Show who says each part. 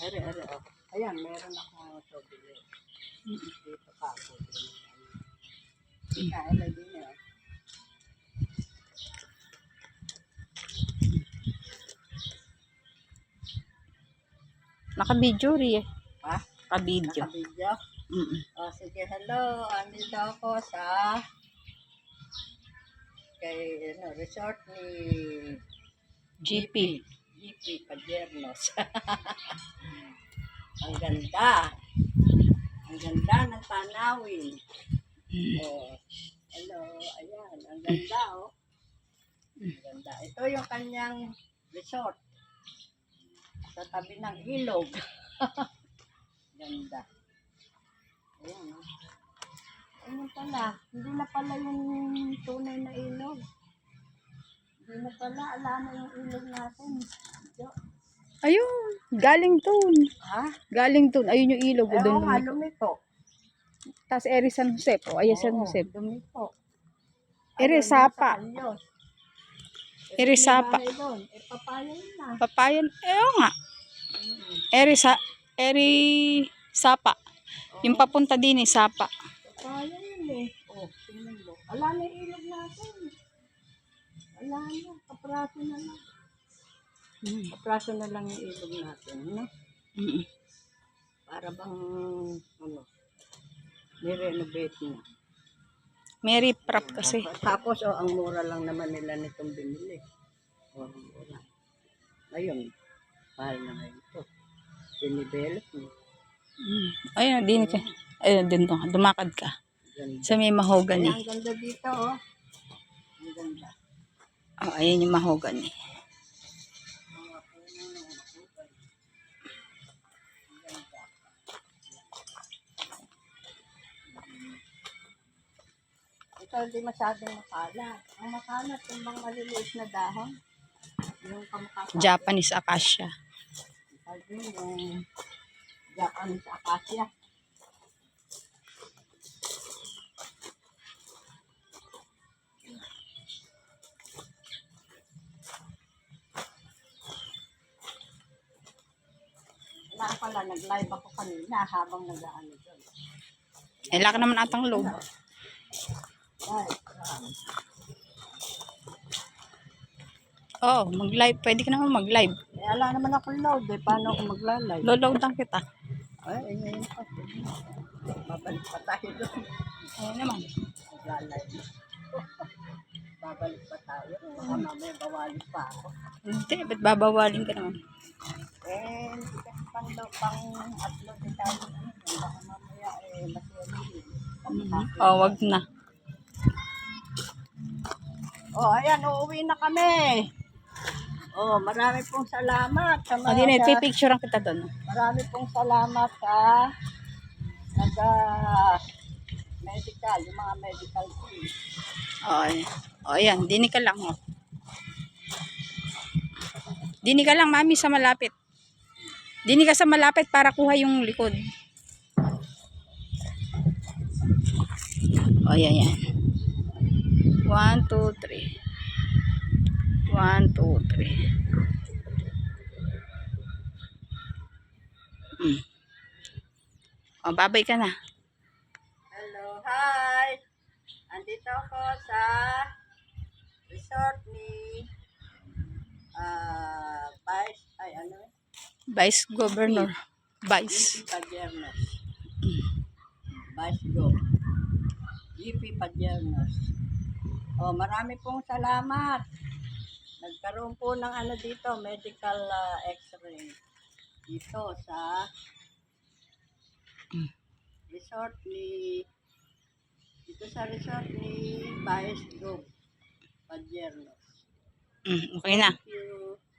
Speaker 1: Ere, ere, oh. Ayan, meron ako sobili. Dito pa ako. Ere din eh.
Speaker 2: Naka-video rin eh.
Speaker 1: Ha?
Speaker 2: Naka-video.
Speaker 1: Naka-video?
Speaker 2: Mm.
Speaker 1: Oh, sige, hello. Andito ako sa kay ano, resort ni
Speaker 2: GP.
Speaker 1: GP Padernos. Ang ganda. Ang ganda ng tanawin. Oh, hello. Ayan, ang ganda oh. Ang ganda. Ito yung kanyang resort. Sa tabi ng ilog. ganda. Ayan oh. Ayun pala. Hindi na pala yung tunay na ilog. Hindi na pala. Alam yung ilog natin.
Speaker 2: Ayun, galing dun.
Speaker 1: Ha?
Speaker 2: Galing dun. Ayun yung ilog.
Speaker 1: Eh,
Speaker 2: Doon
Speaker 1: oo nga,
Speaker 2: lumiko. Tapos Eri San Jose po. Ayan San Jose.
Speaker 1: Lumiko.
Speaker 2: Ere,
Speaker 1: Ayun,
Speaker 2: sapa.
Speaker 1: Ito,
Speaker 2: sapa.
Speaker 1: doon. Eh, papaya yun na.
Speaker 2: Papayan. Eh, nga.
Speaker 1: Mm.
Speaker 2: Eri sa Eri Sapa. Yung papunta din eh, Sapa.
Speaker 1: Papaya yun eh. Oh, tingnan mo. Ala na yung ilog natin. Ala na. Kapraso na lang.
Speaker 2: Mm.
Speaker 1: Kapraso na lang yung ilog natin. No?
Speaker 2: Mm.
Speaker 1: Para bang, ano, nirenovate na.
Speaker 2: Mary Prop kasi.
Speaker 1: Tapos, oh, ang mura lang naman nila nitong binili. Oh, mura. Ngayon, mahal na ngayon ito. Binidevelop mo.
Speaker 2: Mm. Ayun, din ka. Ayun, din to. Dumakad ka.
Speaker 1: Ganda.
Speaker 2: Sa may
Speaker 1: Ay,
Speaker 2: mahogany.
Speaker 1: ang ganda dito, oh.
Speaker 2: Oh, ayun yung mahogany.
Speaker 1: Mga ganda. Ito hindi masyadong makalat. Ang makalat, yung bang maliliit na dahon. Yung kamakakalat.
Speaker 2: Japanese acacia.
Speaker 1: Sabi yung Japanese acacia. Wala pala, nag-live ako kanina habang nag-ano doon.
Speaker 2: Eh, laki naman atang loob.
Speaker 1: Ay,
Speaker 2: Oh, mag-live. Pwede ka naman mag-live.
Speaker 1: eh, ala naman ako load eh. Paano ako magla-live?
Speaker 2: Loload lang kita.
Speaker 1: Ay, ay, pa. Babalik pa tayo doon.
Speaker 2: Ayun naman.
Speaker 1: Magla-live. Babalik pa tayo. Baka mamaya bawalik pa ako.
Speaker 2: Hindi, ba't babawalin ka naman?
Speaker 1: Eh, pang, pang upload din tayo. Baka mamaya eh, masaya
Speaker 2: Oh, wag na.
Speaker 1: Oh, ayan, uuwi na kami. Oh, marami pong salamat sa
Speaker 2: Oh, din,
Speaker 1: mga, sa,
Speaker 2: picture kita doon.
Speaker 1: marami pong salamat sa naga medical, yung mga medical team.
Speaker 2: Oh, oh, ayan. Dini ka lang, oh. Dini ka lang, mami, sa malapit. Dini ka sa malapit para kuha yung likod. Oh, yan, yan. One, two, three. One, two, three. Mm. Oh, babay ka na.
Speaker 1: Hello, hi! Andito ako sa resort ni ah Vice, ay ano?
Speaker 2: Vice Governor. Vice.
Speaker 1: Vice Go. GP Padiernos. Oh, marami pong salamat. Nagkaroon po ng ano dito, medical ah, x-ray. Dito sa resort ni dito sa resort ni Vice Go Padiernos.
Speaker 2: Mm, okay na.
Speaker 1: Thank you.